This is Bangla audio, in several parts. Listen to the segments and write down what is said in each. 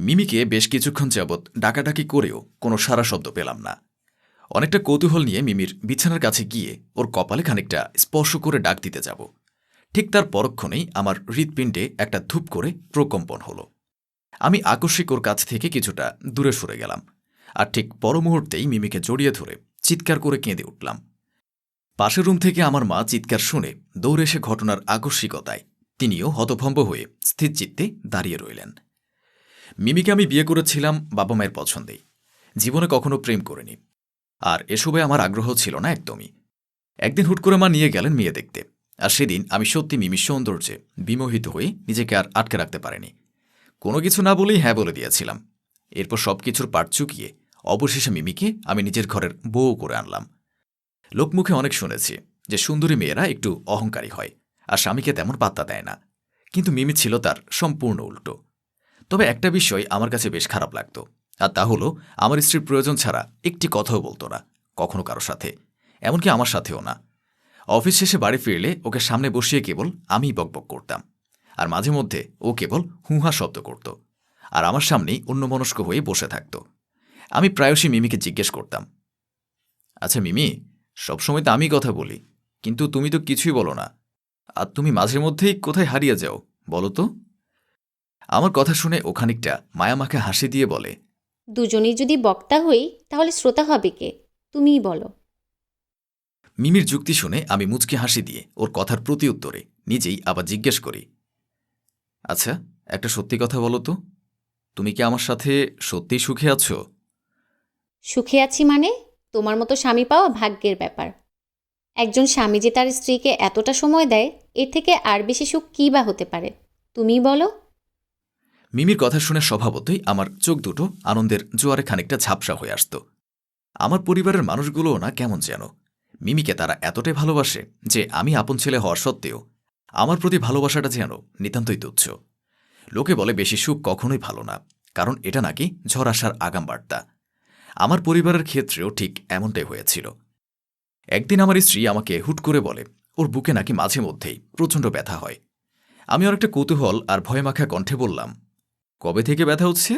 মিমিকে বেশ কিছুক্ষণ যাবৎ ডাকাডাকি করেও কোনো সারা শব্দ পেলাম না। অনেকটা কৌতূহল নিয়ে মিমির বিছানার কাছে গিয়ে ওর কপালে খানিকটা স্পর্শ করে ডাক দিতে যাব। ঠিক তার পরক্ষণেই আমার হৃৎপিণ্ডে একটা ধূপ করে প্রকম্পন হলো। আমি আকস্মিক ওর কাছ থেকে কিছুটা দূরে সরে গেলাম আর ঠিক পর মুহূর্তেই মিমিকে জড়িয়ে ধরে চিৎকার করে কেঁদে উঠলাম। পাশের রুম থেকে আমার মা চিৎকার শুনে দৌড়ে এসে ঘটনার আকস্মিকতায় তিনিও হতভম্ব হয়ে স্থিরচিত্তে দাঁড়িয়ে রইলেন। মিমিকে আমি বিয়ে করেছিলাম বাবা মায়ের পছন্দেই। জীবনে কখনো প্রেম করিনি। আর এসবে আমার আগ্রহ ছিল না একদমই। একদিন হুট করে মা নিয়ে গেলেন মেয়ে দেখতে। আর সেদিন আমি সত্যি মিমির সৌন্দর্যে বিমোহিত হয়ে নিজেকে আর আটকে রাখতে পারিনি। কোনো কিছু না বলেই হ্যাঁ বলে দিয়েছিলাম। এরপর সব কিছুর পাট চুকিয়ে অবশেষে মিমিকে আমি নিজের ঘরের বউ করে আনলাম। লোকমুখে অনেক শুনেছি যে সুন্দরী মেয়েরা একটু অহংকারী হয়, আর স্বামীকে তেমন পাত্তা দেয় না। কিন্তু মিমি ছিল তার সম্পূর্ণ উল্টো। তবে একটা বিষয় আমার কাছে বেশ খারাপ লাগত, আর তা হলো, আমার স্ত্রীর প্রয়োজন ছাড়া একটি কথাও বলতো না, কখনো কারও সাথে, এমনকি আমার সাথেও না। অফিস শেষে বাড়ি ফিরলে ওকে সামনে বসিয়ে কেবল আমিই বকবক করতাম, আর মাঝে মধ্যে ও কেবল হুঁহা শব্দ করত, আর আমার সামনেই অন্যমনস্ক হয়ে বসে থাকত। আমি প্রায়শই মিমিকে জিজ্ঞেস করতাম আচ্ছা মিমি, সবসময় তো আমি কথা বলি, কিন্তু তুমি তো কিছুই বলো না, আর তুমি মাঝে মধ্যেই কোথায় হারিয়ে যাও, বলো তো? আমার কথা শুনে ও খানিকটা মায়ামাকে হাসি দিয়ে বলে দুজনেই যদি বক্তা হই তাহলে শ্রোতা হবে কে? তুমিই বলো। মিমির যুক্তি শুনে আমি মুচকি হাসি দিয়ে ওর কথার প্রতি উত্তরে নিজেই আবার জিজ্ঞেস করি আচ্ছা একটা সত্যি কথা বলো তো তুমি কি আমার সাথে সত্যিই সুখে আছো? সুখে আছি মানে? তোমার মতো স্বামী পাওয়া ভাগ্যের ব্যাপার। একজন স্বামী যে তার স্ত্রীকে এতটা সময় দেয় এর থেকে আর বেশি সুখ কী বা হতে পারে? তুমিই বলো। মিমির কথা শুনে স্বভাবতই আমার চোখ দুটো আনন্দের জোয়ারে খানিকটা ঝাপসা হয়ে আসত। আমার পরিবারের মানুষগুলোও না কেমন যেন। মিমিকে তারা এতটাই ভালোবাসে যে আমি আপন ছেলে হওয়া সত্ত্বেও আমার প্রতি ভালোবাসাটা যেন নিতান্তই তুচ্ছ। লোকে বলে বেশি সুখ কখনোই ভালো না, কারণ এটা নাকি ঝড় আসার আগাম বার্তা। আমার পরিবারের ক্ষেত্রেও ঠিক এমনটাই হয়েছিল। একদিন আমার স্ত্রী আমাকে হুট করে বলে, ওর বুকে নাকি মাঝে মধ্যেই প্রচণ্ড ব্যথা হয়। আমি অনেকটা কৌতূহল আর ভয়মাখা কণ্ঠে বললাম কবে থেকে ব্যথা হচ্ছে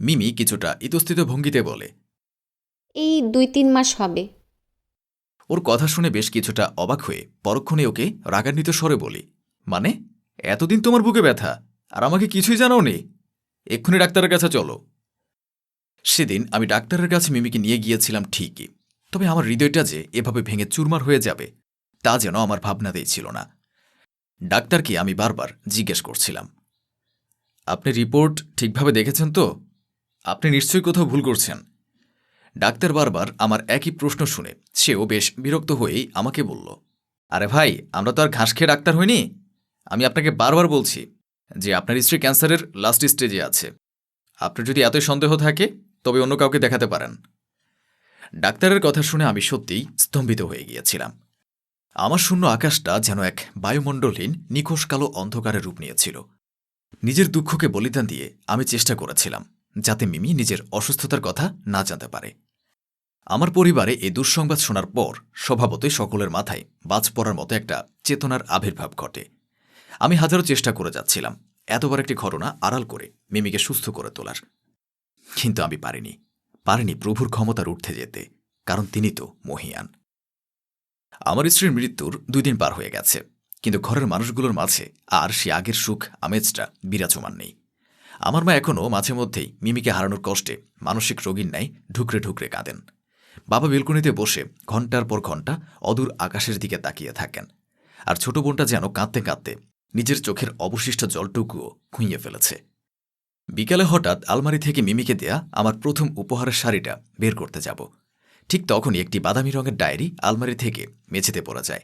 মিমি কিছুটা ইতস্থিত ভঙ্গিতে বলে এই দুই তিন মাস হবে। ওর কথা শুনে বেশ কিছুটা অবাক হয়ে পরক্ষণে ওকে রাগান্বিত স্বরে বলি মানে এতদিন তোমার বুকে ব্যথা আর আমাকে কিছুই জানাও নি এক্ষুনি ডাক্তারের কাছে চলো। সেদিন আমি ডাক্তারের কাছে মিমিকে নিয়ে গিয়েছিলাম ঠিকই তবে আমার হৃদয়টা যে এভাবে ভেঙে চুরমার হয়ে যাবে তা যেন আমার ভাবনাতেই ছিল না। ডাক্তারকে আমি বারবার জিজ্ঞেস করছিলাম আপনি রিপোর্ট ঠিকভাবে দেখেছেন তো? আপনি নিশ্চয়ই কোথাও ভুল করছেন। ডাক্তার বারবার আমার একই প্রশ্ন শুনে সেও বেশ বিরক্ত হয়েই আমাকে বলল, আরে ভাই, আমরা তো আর ঘাস খেয়ে ডাক্তার হইনি? আমি আপনাকে বারবার বলছি যে আপনার স্ত্রী ক্যান্সারের লাস্ট স্টেজে আছে। আপনার যদি এতই সন্দেহ থাকে, তবে অন্য কাউকে দেখাতে পারেন। ডাক্তারের কথা শুনে আমি সত্যিই স্তম্ভিত হয়ে গিয়েছিলাম। আমার শূন্য আকাশটা যেন এক বায়ুমণ্ডলহীন নিখোশ কালো অন্ধকারের রূপ নিয়েছিল। নিজের দুঃখকে বলিদান দিয়ে আমি চেষ্টা করেছিলাম, যাতে মিমি নিজের অসুস্থতার কথা না জানতে পারে। আমার পরিবারে এই দুঃসংবাদ শোনার পর স্বভাবতই সকলের মাথায় বাজ পড়ার মতো একটা চেতনার আবির্ভাব ঘটে। আমি হাজারো চেষ্টা করে যাচ্ছিলাম, এতবার একটি ঘটনা আড়াল করে মিমিকে সুস্থ করে তোলার। কিন্তু আমি পারিনি পারিনি প্রভুর ক্ষমতার উঠতে যেতে, কারণ তিনি তো মহিয়ান। আমার স্ত্রীর মৃত্যুর দুই দিন পার হয়ে গেছে। কিন্তু ঘরের মানুষগুলোর মাঝে আর সে আগের সুখ, আমেজটা বিরাজমান নেই। আমার মা এখনও মাঝে মধ্যেই মিমিকে হারানোর কষ্টে মানসিক রোগীর ন্যায় ঢুকরে ঢুকরে কাঁদেন। বাবা বেলকনিতে বসে ঘণ্টার পর ঘণ্টা অদূর আকাশের দিকে তাকিয়ে থাকেন আর ছোট বোনটা যেন কাঁদতে কাঁদতে নিজের চোখের অবশিষ্ট জলটুকুও খুঁইয়ে ফেলেছে। বিকালে হঠাৎ আলমারি থেকে মিমিকে দেয়া আমার প্রথম উপহারের শাড়িটা বের করতে যাব। ঠিক তখনই একটি বাদামি রঙের ডায়েরি আলমারি থেকে মেঝেতে পড়ে যায়।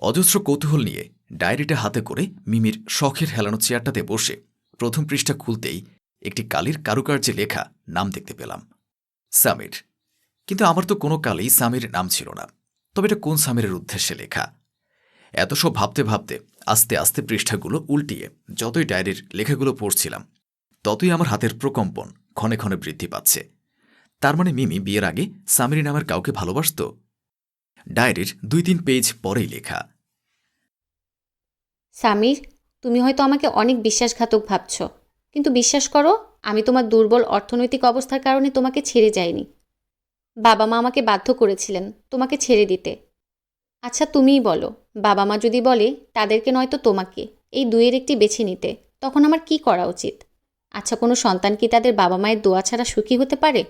অজস্র কৌতূহল নিয়ে ডায়েরিটা হাতে করে মিমির শখের হেলানো চেয়ারটাতে বসে প্রথম পৃষ্ঠা খুলতেই একটি কালির কারুকার্যে লেখা নাম দেখতে পেলাম। সামির। কিন্তু আমার তো কোনো কালেই সামির নাম ছিল না। তবে এটা কোন সামিরের উদ্দেশ্যে লেখা? এত সব ভাবতে ভাবতে আস্তে আস্তে পৃষ্ঠাগুলো উল্টিয়ে যতই ডায়েরির লেখাগুলো পড়ছিলাম, ততই আমার হাতের প্রকম্পন ক্ষণে ক্ষণে বৃদ্ধি পাচ্ছে। তার মানে মিমি বিয়ের আগে সামিরি নামের কাউকে ভালোবাসত? ডায়েরির দুই তিন পেজ পরেই লেখা। সামির, তুমি হয়তো আমাকে অনেক বিশ্বাসঘাতক ভাবছ। কিন্তু বিশ্বাস করো, আমি তোমার দুর্বল অর্থনৈতিক অবস্থার কারণে তোমাকে ছেড়ে যাইনি। বাবা মা আমাকে বাধ্য করেছিলেন তোমাকে ছেড়ে দিতে। আচ্ছা তুমিই বলো বাবা মা যদি বলে, তাদেরকে নয়তো তোমাকে, এই দুইয়ের একটি বেছে নিতে, তখন আমার কি করা উচিত? আচ্ছা কোনো সন্তান কি তাদের বাবা মায়ের দোয়া ছাড়া সুখী হতে পারে?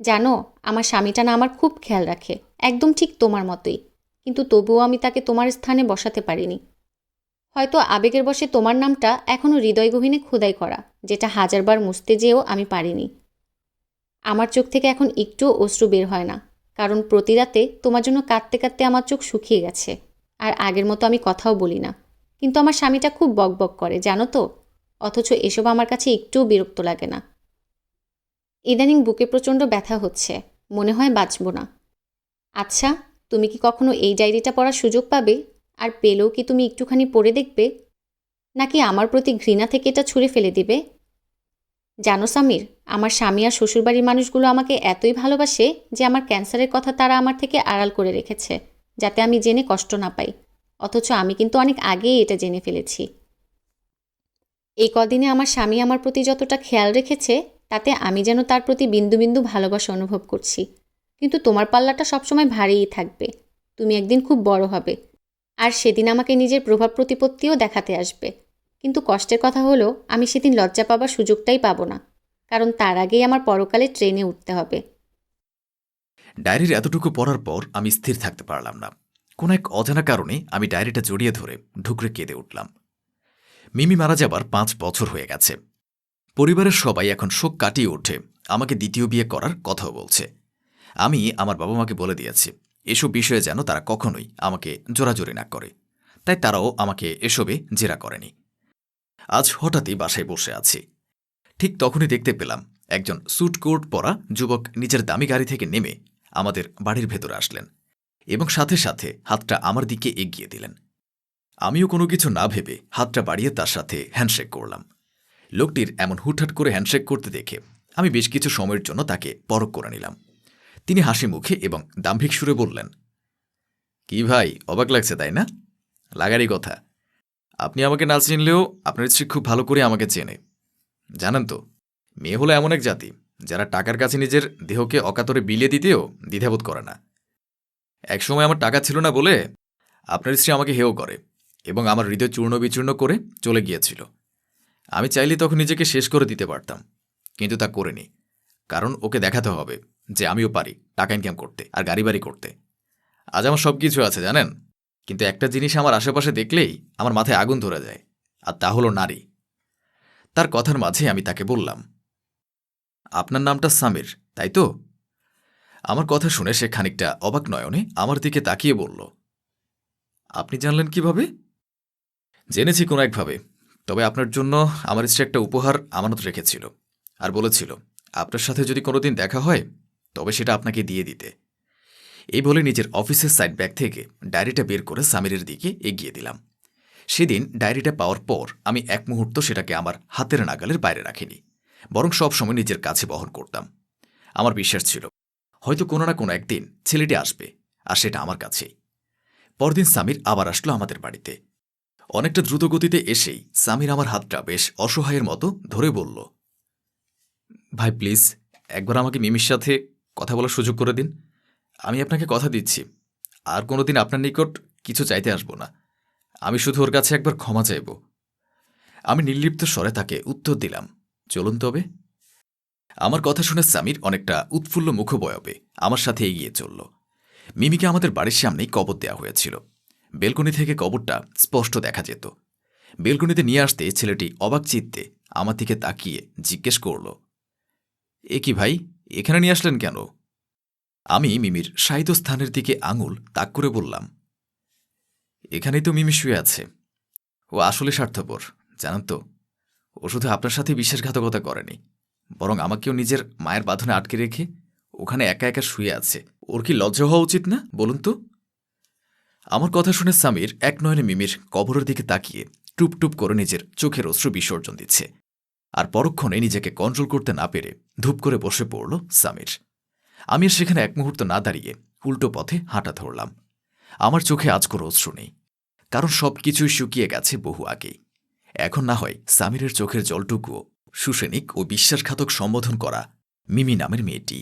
জানো, আমার স্বামীটা না আমার খুব খেয়াল রাখে, একদম ঠিক তোমার মতোই। কিন্তু তবুও আমি তাকে তোমার স্থানে বসাতে পারিনি। হয়তো আবেগের বশে তোমার নামটা এখনও হৃদয় গহীনে খোদাই করা, যেটা হাজারবার মুছতে যেও আমি পারিনি। আমার চোখ থেকে এখন একটুও অশ্রু বের হয় না, কারণ প্রতি রাতে তোমার জন্য কাঁদতে কাঁদতে আমার চোখ শুকিয়ে গেছে, আর আগের মতো আমি কথাও বলি না। কিন্তু আমার স্বামীটা খুব বকবক করে, জানো তো? অথচ এসব আমার কাছে একটুও বিরক্ত লাগে না। ইদানিং বুকে প্রচণ্ড ব্যথা হচ্ছে। মনে হয় বাঁচব না। আচ্ছা তুমি কি কখনো এই ডায়েরিটা পড়ার সুযোগ পাবে? আর পেলেও কি তুমি একটুখানি পড়ে দেখবে? নাকি আমার প্রতি ঘৃণা থেকে এটা ছুঁড়ে ফেলে দিবে? জানো সামির, আমার স্বামী আর শ্বশুরবাড়ির মানুষগুলো আমাকে এতই ভালোবাসে যে আমার ক্যান্সারের কথা তারা আমার থেকে আড়াল করে রেখেছে, যাতে আমি জেনে কষ্ট না পাই। অথচ আমি কিন্তু অনেক আগেই এটা জেনে ফেলেছি। এই কদিনে আমার স্বামী আমার প্রতি যতটা খেয়াল রেখেছে তাতে আমি যেন তার প্রতি বিন্দু বিন্দু ভালোবাসা অনুভব করছি। কিন্তু তোমার পাল্লাটা সবসময় ভারীই থাকবে। তুমি একদিন খুব বড় হবে। আর সেদিন আমাকে নিজের প্রভাব প্রতিপত্তিও দেখাতে আসবে। কিন্তু কষ্টের কথা হলো, আমি সেদিন লজ্জা পাবার সুযোগটাই পাবো না। কারণ তার আগেই আমার পরকালে ট্রেনে উঠতে হবে। ডায়েরির এতটুকু পড়ার পর আমি স্থির থাকতে পারলাম না। কোনো এক অজানা কারণে আমি ডায়েরিটা জড়িয়ে ধরে ঢুকরে কেঁদে উঠলাম। মিমি মারা যাবার পাঁচ বছর হয়ে গেছে। পরিবারের সবাই এখন শোক কাটিয়ে উঠে আমাকে দ্বিতীয় বিয়ে করার কথাও বলছে। আমি আমার বাবা মাকে বলে দিয়েছি, এসব বিষয়ে যেন তারা কখনোই আমাকে জোরাজোরি না করে। তাই তারাও আমাকে এসবে জেরা করেনি। আজ হঠাৎই বাসায় বসে আছি। ঠিক তখনই দেখতে পেলাম, একজন স্যুট কোট পরা যুবক নিজের দামি গাড়ি থেকে নেমে আমাদের বাড়ির ভেতরে আসলেন এবং সাথে সাথে হাতটা আমার দিকে এগিয়ে দিলেন। আমিও কোনো কিছু না ভেবে হাতটা বাড়িয়ে তার সাথে হ্যান্ডশেক করলাম। লোকটির এমন হুটহাট করে হ্যান্ডশেক করতে দেখে আমি বেশ কিছু সময়ের জন্য তাকে পরক করে নিলাম। তিনি হাসি মুখে এবং দাম্ভিক সুরে বললেন, কি ভাই, অবাক লাগছে, তাই না? লাগারই কথা। আপনি আমাকে না চিনলেও আপনার স্ত্রী খুব ভালো করে আমাকে চেনে। জানেন তো, মেয়ে হলো এমন এক জাতি, যারা টাকার কাছে নিজের দেহকে অকাতরে বিলিয়ে দিতেও দ্বিধাবোধ করে না। একসময় আমার টাকা ছিল না বলে আপনার স্ত্রী আমাকে হেও করে এবং আমার হৃদয় চূর্ণ বিচূর্ণ করে চলে গিয়েছিল। আমি চাইলে তখন নিজেকে শেষ করে দিতে পারতাম, কিন্তু তা করিনি। কারণ ওকে দেখাতে হবে যে আমিও পারি টাকা ইনকাম করতে আর গাড়ি বাড়ি করতে। আজ আমার সব কিছু আছে, জানেন? কিন্তু একটা জিনিস আমার আশেপাশে দেখলেই আমার মাথায় আগুন ধরে যায়, আর তা হলো নারী। তার কথার মাঝে আমি তাকে বললাম, আপনার নামটা সামির, তাই তো? আমার কথা শুনে সে খানিকটা অবাক নয়নে আমার দিকে তাকিয়ে বলল, আপনি জানলেন কীভাবে? জেনেছি কোনো একভাবে। তবে আপনার জন্য আমার স্ত্রী একটা উপহার আমানত রেখেছিল আর বলেছিল, আপনার সাথে যদি কোনোদিন দেখা হয়, তবে সেটা আপনাকে দিয়ে দিতে। এই বলে নিজের অফিসের সাইড ব্যাগ থেকে ডায়েরিটা বের করে সামিরের দিকে এগিয়ে দিলাম। সেদিন ডায়েরিটা পাওয়ার পর আমি এক মুহূর্ত সেটাকে আমার হাতের নাগালের বাইরে রাখিনি, বরং সবসময় নিজের কাছে বহন করতাম। আমার বিশ্বাস ছিল, হয়তো কোনো না কোনো একদিন ছেলেটি আসবে, আর সেটা আমার কাছেই। পরদিন সামির আবার আসলো আমাদের বাড়িতে। অনেকটা দ্রুতগতিতে এসেই সামির আমার হাতটা বেশ অসহায়ের মতো ধরে বলল, ভাই, প্লিজ, একবার আমাকে মিমির সাথে কথা বলার সুযোগ করে দিন। আমি আপনাকে কথা দিচ্ছি। আর কোনো দিন আপনার নিকট কিছু চাইতে আসব না। আমি শুধু ওর কাছে একবার ক্ষমা চাইব। আমি নির্লিপ্ত স্বরে তাকে উত্তর দিলাম, চলুন তবে। আমার কথা শুনে সামির অনেকটা উৎফুল্ল মুখবয়বে আমার সাথে এগিয়ে চলল। মিমিকে আমাদের বাড়ির সামনেই কবর দেওয়া হয়েছিল। বেলকনি থেকে কবরটা স্পষ্ট দেখা যেত। বেলকনিতে নিয়ে আসতে ছেলেটি অবাক চিত্তে আমার দিকে তাকিয়ে জিজ্ঞেস করল, এ কি ভাই, এখানে নিয়ে আসলেন কেন? আমি মিমির সাহিত্য স্থানের দিকে আঙুল তাক করে বললাম, এখানেই তো মিমি শুয়ে আছে। ও আসলে স্বার্থপর, জানান তো। ও শুধু আপনার সাথে বিশ্বাসঘাতকতা করেনি, বরং আমাকেও নিজের মায়ের বাঁধনে আটকে রেখে ওখানে একা একা শুয়ে আছে। ওর কি লজ্জা হওয়া উচিত না, বলুন তো? আমার কথা শুনে সামির এক নয়নে মিমির কবরের দিকে তাকিয়ে টুপ টুপ করে নিজের চোখের অশ্রু বিসর্জন দিচ্ছে। আর পরক্ষণে নিজেকে কন্ট্রোল করতে না পেরে ধূপ করে বসে পড়ল সামির। আমি সেখানে এক মুহূর্ত না দাঁড়িয়ে উল্টো পথে হাঁটা ধরলাম। আমার চোখে আজ কোনো অশ্রু নেই, কারণ সব কিছুই শুকিয়ে গেছে বহু আগেই। এখন না হয় সামিরের চোখের জলটুকুও সুসেনিক ও বিশ্বাসঘাতক সম্বোধন করা মিমি নামের মেয়েটি।